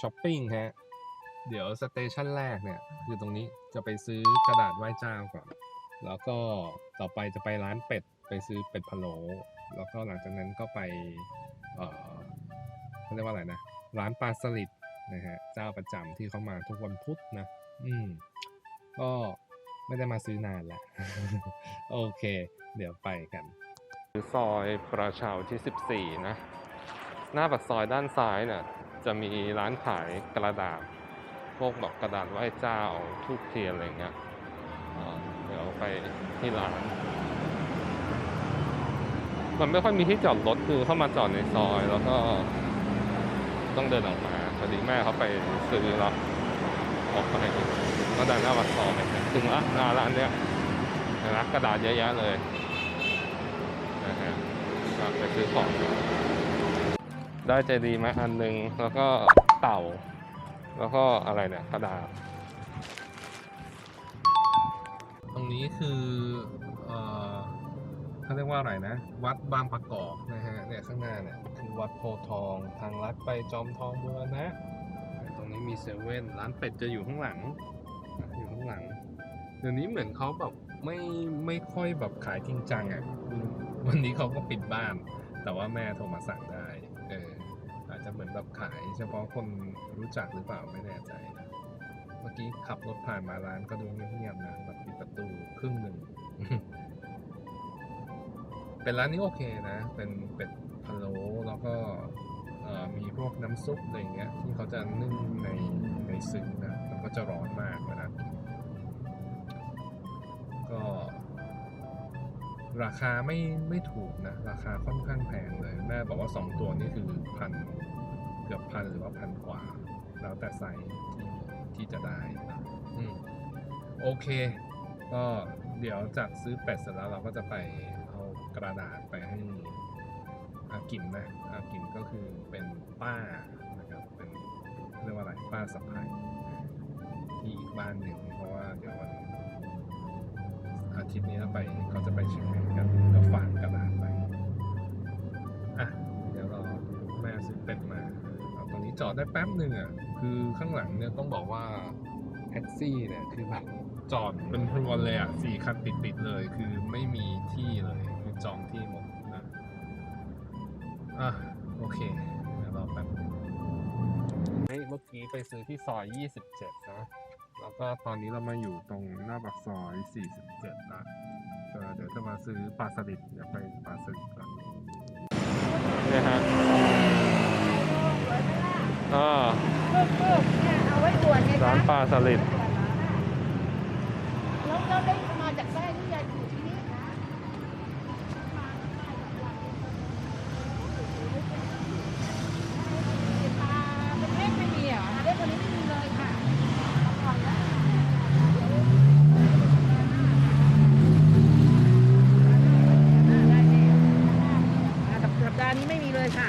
ช้อปปิ้งฮะ เดี๋ยวสเตชันแรกเนี่ย คือตรงนี้จะไปซื้อกระดาษไหว้เจ้าก่อน แล้วก็ต่อไปจะไปร้านเป็ด ไปซื้อเป็ดพะโล้แล้วก็หลังจากนั้นก็ไป เอ่อเขาเรียกว่าอะไรนะ ร้านปลาสลิดนะฮะ เจ้าประจำที่เขามาทุกวันพุธนะ อืม ก็ไม่ได้มาซื้อนานแล้ว โอเค เดี๋ยวไปกันซอยประชาที่ 14 นะ หน้าปากซอยด้านซ้ายเนี่ย จะมีร้านขายกระดาษ พวกแบบกระดาษไหว้เจ้าทูบเทียนอะไรเงี้ยเดี๋ยวไปที่ร้าน มันไม่ค่อยมีที่จอดรถคือเข้ามาจอดในซอยแล้วก็ต้องเดินออกมาพอดีแม่เขาไปซื้อแล้วออกไปก็ดินหน้าปากซอยถึงละหน้าร้านเนี้ยนไหมกระดาษเยอะแยะเลยนะฮะไปซื้อของ ได้เจดีมาอันหนึ่งแล้วก็เต่า แล้วก็อะไรเนี่ยกระดาษ ตรงนี้คือเอ่อเขาเรียกว่าอะไรนะ วัดบางประกอบนะฮะเนี่ยข้างหน้าเนี่ยคือวัดโพทองทางลัดไปจอมทองเมืองนะตรงนี้มีเซเว่นร้านเป็ดจะอยู่ข้างหลัง อยู่ข้างหลัง เดี๋ยวนี้เหมือนเขาแบบไม่ไม่ค่อยแบบขายจริงจังอะวันนี้เขาก็ปิดบ้าน แต่ว่าแม่โทรมาสั่งได้ อาจจะเหมือนแบบขาย เฉพาะคนรู้จักหรือเปล่าไม่แน่ใจนะเมื่อกี้ขับรถผ่านมาร้านก็ดูเงียบๆนะแบบปิดประตูครึ่งหนึ่งเป็นร้านนี้โอเคนะ เป็นเป็ดพะโล้แล้วก็มีพวกน้ำซุปอะไรเงี้ยที่เขาจะนึ่งในในซึ้งนะมันก็จะร้อนมากนก็ ราคาไม่ไม่ถูกนะ ราคาค่อนข้างแพงเลย แม่บอกว่า2ตัวนี่คือพันเกือบพันหรือว่าพันกว่า แล้วแต่ไซส์ที่ที่จะได้นะอืมโอเค ก็เดี๋ยวจากซื้อเป็ดเสร็จแล้วเราก็จะไปเอากระดาษไปให้อากิมนะอากิมก็คือเป็นป้านะครับเป็นเรียกว่าอะไรป้าสะพายที่อีกบ้านหนึ่งเพราะว่าเดี๋ยววัน อาทิตย์นี้เราไปเขาจะไปเชียงใหม่กันก็ฝากกระดาษไปอะเดี๋ยวราแม่ซื้อเป็ดมาเอาตรงนี้จอดได้แป๊บหนึ่งอะคือข้างหลังเนี่ยต้องบอกว่าแท็กซี่เนี่ยคือแบบจอดเป็นพรวนเลยอะสี่คันติดติดๆเลย คือไม่มีที่เลยคือจองที่หมดนะอะโอเคเดี๋ยวรอแป๊บเฮ้ยเมื่อกี้ไปซื้อที่ซอย 27 นะ แล้วก็ตอนนี้เรามาอยู่ตรงหน้าปากซอย 47นะเออเดี๋ยวจะมาซื้อปลาสลิดเดี๋ยวไปปลาสลิดก่อนนี่ฮะอ่าร้านปลาสลิด แล้วเราได้มาจากไส้ที่ยายอยู่ที่นี่นะ ปลาเป็นเล็กไม่มีเหรอเล็กกว่านี้ไม่มีเลยค่ะเอาก่อนนะได้แน่อ่าสัปสัปดาห์นี้ไม่มีเลยค่ะ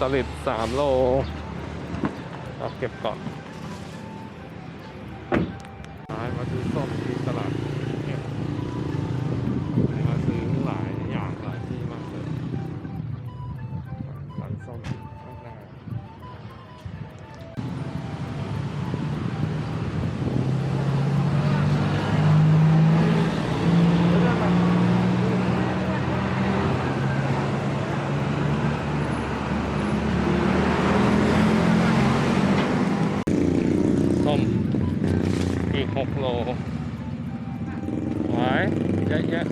สลิด3โลเอาเก็บก่อนย้ายมาซื้อส้มที่ตลาด อีก 6 โลไว้เยอะแยะ